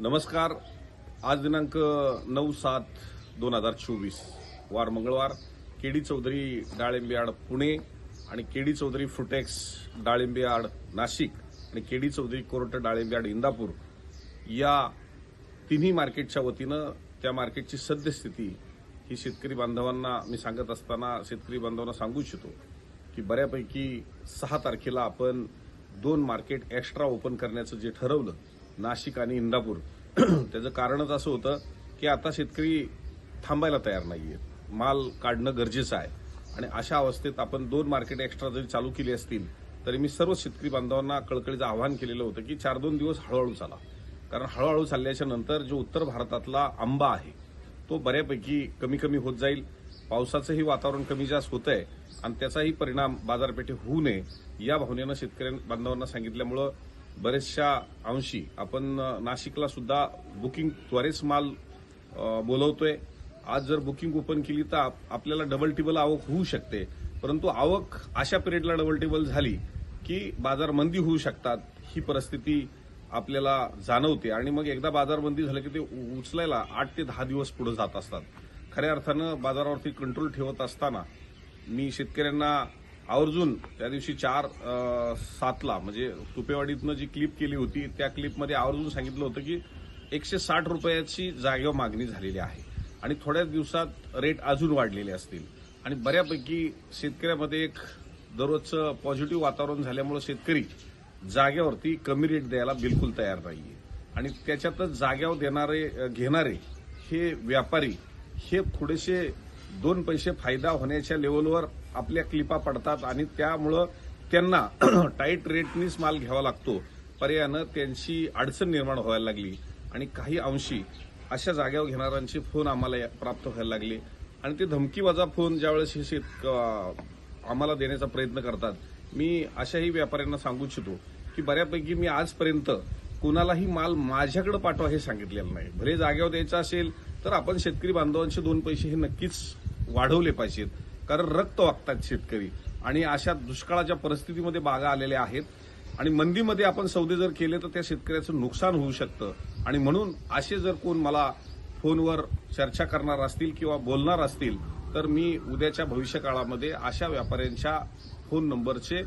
नमस्कार. आज दिनांक नऊ सात दोन हजार चोवीस. वार मंगळवार. केडी चौधरी डाळिंबे आड पुणे आणि केडी चौधरी फुटेक्स डाळिंबे आड नाशिक आणि केडी चौधरी कोर्ट डाळिंबे आड इंदापूर या तिन्ही मार्केटच्या वतीनं त्या मार्केटची सद्यस्थिती ही शेतकरी बांधवांना मी सांगत असताना शेतकरी बांधवांना सांगू इच्छितो की बऱ्यापैकी सहा तारखेला आपण दोन मार्केट एक्स्ट्रा ओपन करण्याचं जे ठरवलं नाशिक आणि इंदापूर. त्याचं कारणच असं होतं की आता शेतकरी थांबायला तयार नाहीये. माल काढणं गरजेचं आहे. आणि अशा अवस्थेत आपण दोन मार्केट एक्स्ट्रा जरी चालू केली असतील तरी मी सर्व शेतकरी बांधवांना कळकळीचं आवाहन केलेलं होतं की चार दोन दिवस हळूहळू चाला. कारण हळूहळू चालल्याच्या नंतर जो उत्तर भारतातला आंबा आहे तो बऱ्यापैकी कमी कमी होत जाईल. पावसाचंही वातावरण कमी जास्त होत आहे आणि त्याचाही परिणाम बाजारपेठे होऊ नये या भावनेनं शेतकरी बांधवांना सांगितल्यामुळं बरेचशा अंशी आपण नाशिकला सुद्धा बुकिंग त्वरेच माल बोलवतोय. आज जर बुकिंग ओपन केली तर आपल्याला डबल टेबल आवक होऊ शकते. परंतु आवक अशा पिरियडला डबल टेबल झाली की बाजार मंदी होऊ शकतात ही परिस्थिती आपल्याला जाणवते. आणि मग एकदा बाजार मंदी झालं की ते उचलायला आठ ते दहा दिवस पुढे जात असतात. खऱ्या अर्थानं बाजारावरती कंट्रोल ठेवत असताना मी शेतकऱ्यांना आवर्जून त्या दिवशी चार सातला म्हणजे तुपेवाडीतनं जी क्लिप केली होती त्या क्लिपमध्ये आवर्जून सांगितलं होतं की एकशे साठ रुपयाची जागेवर मागणी झालेली आहे. आणि थोड्याच दिवसात रेट अजून वाढलेले असतील. आणि बऱ्यापैकी शेतकऱ्यामध्ये एक दररोजचं पॉझिटिव्ह वातावरण झाल्यामुळे शेतकरी जाग्यावरती कमी रेट द्यायला बिलकुल तयार नाहीये. आणि त्याच्यातच जाग्यावर देणारे घेणारे हे व्यापारी हे थोडेसे दोन पैसे फायदा होण्याच्या लेवलवर आपल्या क्लिपा पडतात आणि त्यामुळं त्यांना टाईट रेटनीच माल घ्यावा लागतो. पर्यायानं त्यांची अडचण निर्माण व्हायला लागली. आणि काही अंशी अशा जाग्यावर घेणाऱ्यांचे फोन आम्हाला या- प्राप्त व्हायला लागले. आणि ते धमकीवाजा फोन ज्यावेळेस हे शेत आम्हाला देण्याचा प्रयत्न करतात. मी अशाही व्यापाऱ्यांना सांगू इच्छितो की बऱ्यापैकी मी आजपर्यंत कुणालाही माल माझ्याकडे पाठवा हे सांगितलेलं नाही. भले जागेवर द्यायचा असेल तर आपण शेतकरी बांधवांचे दोन पैसे हे नक्कीच वाढवले पाहिजेत. कारण रक्त वागतात शेतकरी. आणि अशा दुष्काळाच्या परिस्थितीमध्ये बागा आलेल्या आहेत. आणि मंदीमध्ये आपण सौदे जर केले तर त्या शेतकऱ्याचं नुकसान होऊ शकतं. आणि म्हणून असे जर कोण मला फोनवर चर्चा करणार असतील किंवा बोलणार असतील तर मी उद्याच्या भविष्यकाळामध्ये अशा व्यापाऱ्यांच्या फोन नंबरचे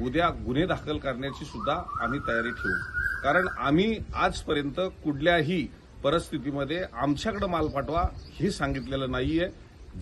उद्या गुन्हे दाखल करण्याची सुद्धा आम्ही तयारी ठेवू. कारण आम्ही आजपर्यंत कुठल्याही परिस्थितीमध्ये आमच्याकडे माल पाठवा हे सांगितलेलं नाहीये.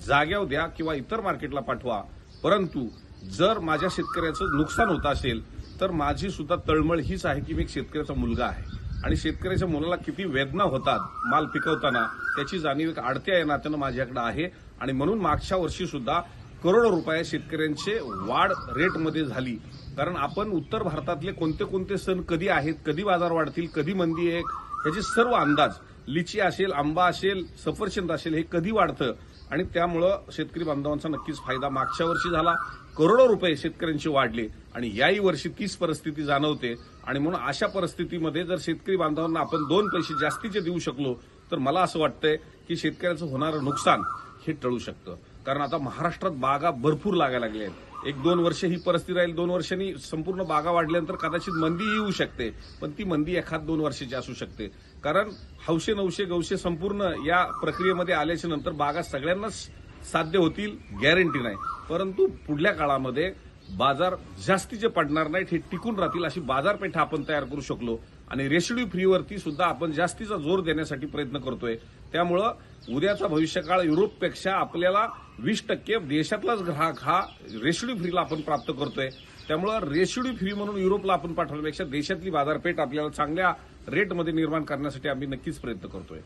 जाग्यावर द्या किंवा इतर मार्केटला पाठवा. परंतु जर माझ्या शेतकऱ्याचं नुकसान होत असेल तर माझी सुद्धा तळमळ हीच आहे की मी एक शेतकऱ्याचा मुलगा आहे. आणि शेतकऱ्याच्या मुलाला किती वेदना होतात माल पिकवताना त्याची जाणीव एक आडत्या या नात्यानं माझ्याकडे आहे. आणि म्हणून मागच्या वर्षी सुद्धा करोडो रुपये शेतकऱ्यांचे वाढ रेटमध्ये झाली. कारण आपण उत्तर भारतातले कोणते कोणते सण कधी आहेत कधी बाजार वाढतील कधी मंदी आहे ह्याचे सर्व अंदाज लिची असेल आंबा असेल सफरचंद असेल हे कधी वाढतं? आणि त्यामुळं शेतकरी बांधवांचा नक्कीच फायदा मागच्या वर्षी झाला. करोडो रुपये शेतकऱ्यांचे वाढले आणि याही वर्षी तीच परिस्थिती जाणवते. आणि म्हणून अशा परिस्थितीमध्ये जर शेतकरी बांधवांना आपण दोन पैसे जास्तीचे देऊ शकलो तर मला असं वाटतंय की शेतकऱ्याचं होणारं नुकसान हे टळू शकतं. कारण आता महाराष्ट्रात बागा भरपूर लागायला लागल्या आहेत. एक दोन वर्ष ही परिस्थिती राहील दोन वर्षांनी संपूर्ण बागा वाढल्यानंतर कदाचित मंदी येऊ शकते. पण ती मंदी एखाद दोन वर्षाची असू शकते. कारण हौशे नऊशे गौशे संपूर्ण या प्रक्रियेमध्ये आल्याच्यानंतर बागा सगळ्यांनाच साध्य होतील गॅरंटी नाही. परंतु पुढल्या काळामध्ये बाजार जास्तीचे पडणार नाहीत हे टिकून राहतील अशी बाजारपेठ आपण तयार करू शकलो. आणि रेसिड्यू फ्रीवरती सुद्धा आपण जास्तीचा जोर देण्यासाठी प्रयत्न करतोय. त्यामुळं उद्याचा भविष्यकाळ युरोपपेक्षा आपल्याला वीस टक्के देशातलाच ग्राहक हा रेसिड्यू फ्रीला आपण प्राप्त करतोय. त्यामुळं रेसिड्यू फ्री म्हणून युरोपला आपण पाठवण्यापेक्षा देशातली बाजारपेठ आपल्याला चांगल्या रेटमध्ये निर्माण करण्यासाठी आम्ही नक्कीच प्रयत्न करतोय.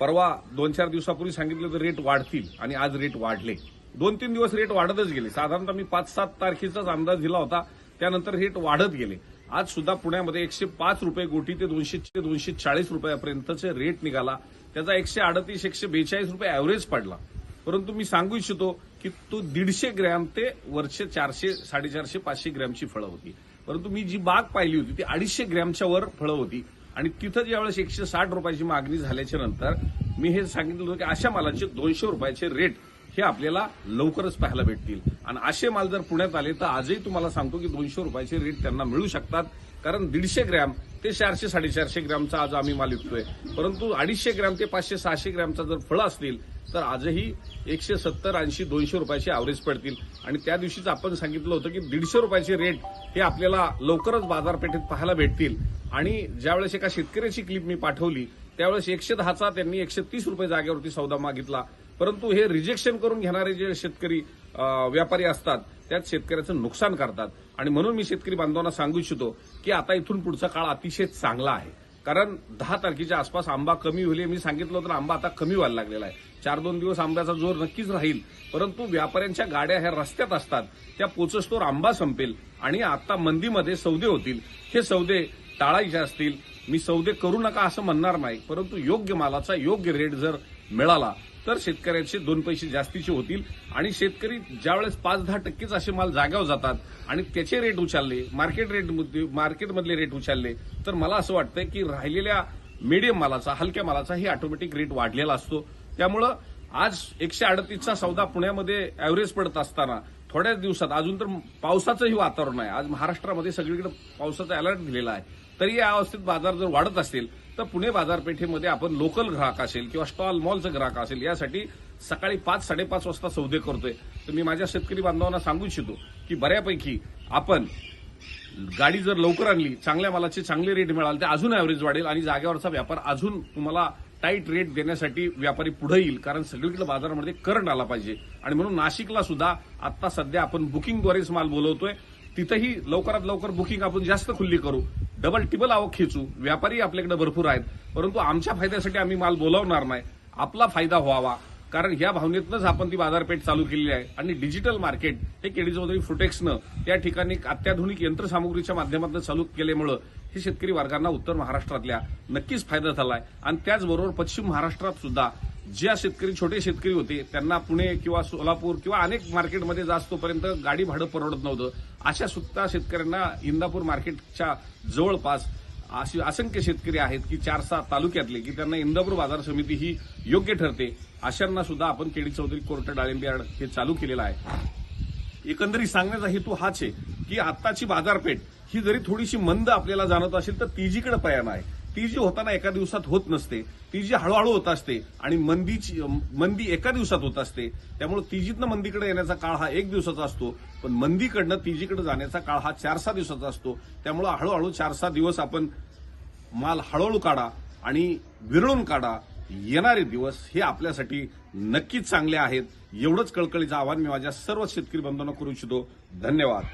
परवा दोन चार दिवसापूर्वी सांगितलं तर रेट वाढतील. आणि आज रेट वाढले. दोन तीन दिवस रेट वाढतच गेले. साधारणतः मी पाच सात तारखेचाच अंदाज दिला होता. त्यानंतर रेट वाढत गेले. आज सुद्धा पुण्यामध्ये एकशे पाच रुपये गोटी ते दोनशे ते दोनशे चाळीस रुपयापर्यंतचे रेट निघाला. त्याचा एकशे अडतीस एकशे बेचाळीस रुपये ॲव्हरेज पडला. परंतु मी सांगू इच्छितो की तो दीडशे ग्रॅम ते वरचे चारशे साडेचारशे पाचशे ग्रॅमची फळं होती. परंतु मी जी बाग पाहिली होती ती अडीचशे ग्रॅमच्या वर फळं होती. आणि तिथं ज्यावेळेस एकशे साठ रुपयाची मागणी झाल्याच्यानंतर मी हे सांगितलं होतं की अशा मालाचे दोनशे रुपयाचे रेट हे आपल्याला लवकरच पाहायला भेटतील. आणि असे माल जर पुण्यात आले तर आजही तुम्हाला सांगतो की दोनशे रुपयाचे रेट त्यांना मिळू शकतात. कारण दीडशे ग्रॅम ते चारशे साडेचारशे ग्रॅमचा आज आम्ही माल विकतोय. परंतु अडीचशे ग्रॅम ते पाचशे सहाशे ग्रॅमचा जर फळं असतील तर आजही एकशे सत्तर ऐंशी दोनशे रुपयाचे ॲव्हरेज पडतील. आणि त्या दिवशीच आपण सांगितलं होतं की दीडशे रुपयाचे रेट हे आपल्याला लवकरच बाजारपेठेत पाहायला भेटतील. आणि ज्यावेळेस एका शेतकऱ्याची क्लिप मी पाठवली त्यावेळेस एकशे दहाचा त्यांनी एकशे तीस रुपये जागेवरती सौदा मागितला. परंतु हे रिजेक्शन करून घेणारे जे शेतकरी व्यापारी असतात त्यात शेतकऱ्याचं नुकसान करतात. आणि म्हणून मी शेतकरी बांधवांना सांगू इच्छितो की आता इथून पुढचा काळ अतिशय चांगला आहे. कारण दहा तारखेच्या आसपास आंबा कमी होईल मी सांगितलं होतं आंबा आता कमी व्हायला लागलेला आहे. चार दोन दिवस आंब्याचा जोर नक्कीच राहील. परंतु व्यापाऱ्यांच्या गाड्या ह्या रस्त्यात असतात. त्या पोचस्तोर आंबा संपेल आणि आता मंदीमध्ये सौदे होतील. हे सौदे टाळायचे असतील. मी सौदे करू नका असं म्हणणार नाही. परंतु योग्य मालाचा योग्य रेट जर मिळाला तर शेतकऱ्याचे दोन पैसे जास्तीचे होतील. आणि शेतकरी ज्यावेळेस पाच दहा टक्केच असे माल जाग्यावर जातात आणि त्याचे रेट उचलले मार्केट रेट मार्केटमधले रेट उचलले तर मला असं वाटतं की राहिलेल्या मिडियम मालाचा हलक्या मालाचा ही ऑटोमॅटिक रेट वाढलेला असतो. त्यामुळं आज एकशे अडतीसचा सौदा पुण्यामध्ये ॲव्हरेज पडत असताना थोड्याच दिवसात अजून तर पावसाचंही वातावरण आहे. आज महाराष्ट्रामध्ये सगळीकडे पावसाचा अलर्ट दिलेला आहे. तरी या अवस्थेत बाजार जर वाढत असेल तर पुणे बाजारपेठेमध्ये आपण लोकल ग्राहक असेल किंवा स्टॉल मॉलचं ग्राहक असेल यासाठी सकाळी पाच साडेपाच वाजता सौदे करतोय. तर मी माझ्या शेतकरी बांधवांना सांगू इच्छितो की बऱ्यापैकी आपण गाडी जर लवकर आणली चांगल्या मालाचे चांगले रेट मिळाले तर अजून ॲव्हरेज वाढेल आणि जागेवरचा व्यापार अजून तुम्हाला टाईट रेट देण्यासाठी व्यापारी पुढे येईल कारण सगळीकडे बाजारामध्ये करंट आला पाहिजे. आणि म्हणून नाशिकला सुद्धा आता सध्या आपण बुकिंगद्वारेच माल बोलवतोय. तिथंही लवकरात लवकर बुकिंग आपण जास्त खुल्ली करू. डबल टिबल आवक खेचू. व्यापारी आपल्याकडे भरपूर आहेत. परंतु आमच्या फायद्यासाठी आम्ही माल बोलावणार नाही. आपला फायदा व्हावा. कारण ह्या भावनेतनंच आपण ती बाजारपेठ चालू केलेली आहे. आणि डिजिटल मार्केट हे केडी फुटेक्सनं त्या ठिकाणी अत्याधुनिक यंत्रसामुग्रीच्या माध्यमातून चालू केल्यामुळं हे शेतकरी वर्गांना उत्तर महाराष्ट्रातल्या नक्कीच फायदा झालाय. आणि त्याचबरोबर पश्चिम महाराष्ट्रात सुद्धा ज्या शेतकरी छोटे शेतकरी होते त्यांना पुणे किंवा सोलापूर किंवा अनेक मार्केटमध्ये जास्तोपर्यंत गाडी भाडं परवडत नव्हतं. अशा सुद्धा शेतकऱ्यांना इंदापूर मार्केटच्या जवळपास अशी असंख्य शेतकरी आहेत की चार सहा तालुक्यातले की त्यांना इंदापूर बाजार समिती ही योग्य ठरते. अशांना सुद्धा आपण केडी चौधरी कोर्ट डाळिंबी हे चालू केलेलं आहे. एकंदरीत सांगण्याचा हेतू हाच आहे की आत्ताची बाजारपेठ ही जरी थोडीशी मंद आपल्याला जाणवत असेल तर तिजीकडे प्रयाण आहे ती जी होताना एका दिवसात होत नसते ती जी हळूहळू होत असते आणि मंदीची मंदी एका दिवसात होत असते त्यामुळे तिजीतनं मंदीकडे येण्याचा काळ हा एक दिवसाचा असतो पण मंदीकडनं तिजीकडे जाण्याचा काळ हा चार सहा दिवसाचा असतो. त्यामुळे हळूहळू चार सहा दिवस आपण माल हळूहळू काढा आणि विरळून काढा. येणारे दिवस हे आपल्यासाठी नक्कीच चांगले आहेत. एवढंच कळकळीचं आव्हान मी माझ्या सर्व शेतकरी बंधूंना करू इच्छितो. धन्यवाद.